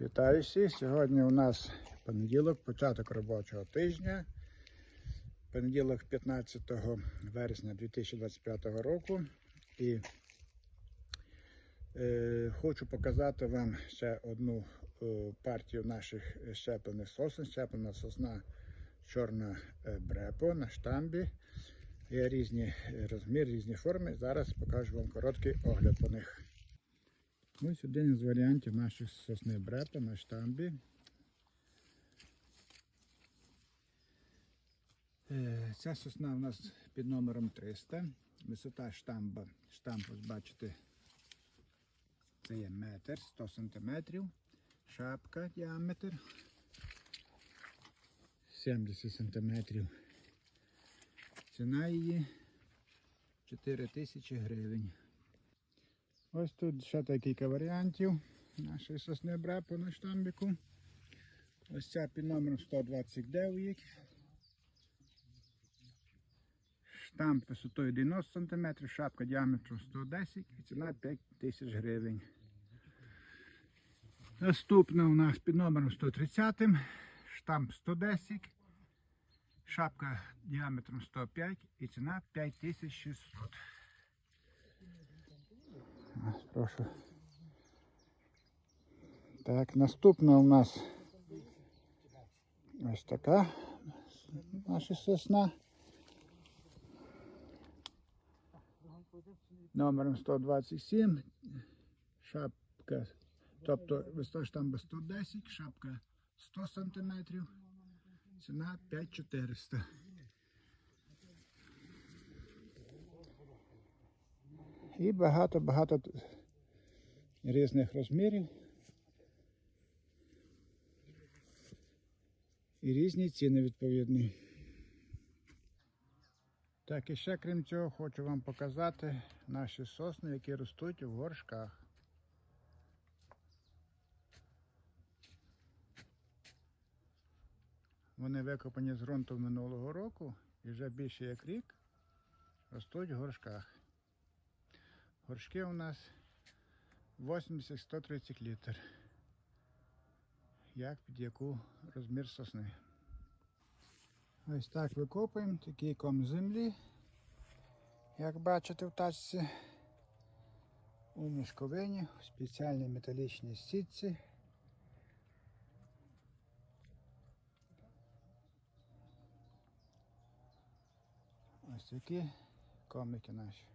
Вітаю всіх. Сьогодні у нас понеділок, початок робочого тижня. Понеділок 15 вересня 2025 року. І е, хочу показати вам ще одну е, партію наших щеплених сосен. Щеплена сосна чорна е, брепо на штамбі. Є різні е, розміри, різні форми. Зараз покажу вам короткий огляд по них. Ось один із варіантів наших сосни брепа на штамбі. Е, Ця сосна у нас під номером 300. Висота штамба. Штамп, ось бачите, це є метр 100 сантиметрів. Шапка діаметр 70 сантиметрів. Ціна її 4 тисячі гривень. Ось тут ще декілька варіантів нашої сосни брепу на штамбіку. Ось ця під номером 129. Штамп висотою 90 см, шапка діаметром 110 і ціна 5 тисяч гривень. Наступна у нас під номером 130, штамп 110, шапка діаметром 105 і ціна 5600. Ось, Прошу. Так, наступна у нас ось така наша сосна. Номером 127. Шапка, тобто висота штамба 110, шапка 100 см. Ціна 5400. І багато-багато різних розмірів. І різні ціни відповідні. Так, і ще крім цього хочу вам показати наші сосни, які ростуть в горшках. Вони викопані з ґрунту минулого року і вже більше як рік ростуть в горшках. Горшки у нас 80-130 літр. Як під яку розмір сосни. Ось так викопуємо такий ком землі, як бачите в тачці. У мішковині, в спеціальній металічній сітці. Ось такі комики наші.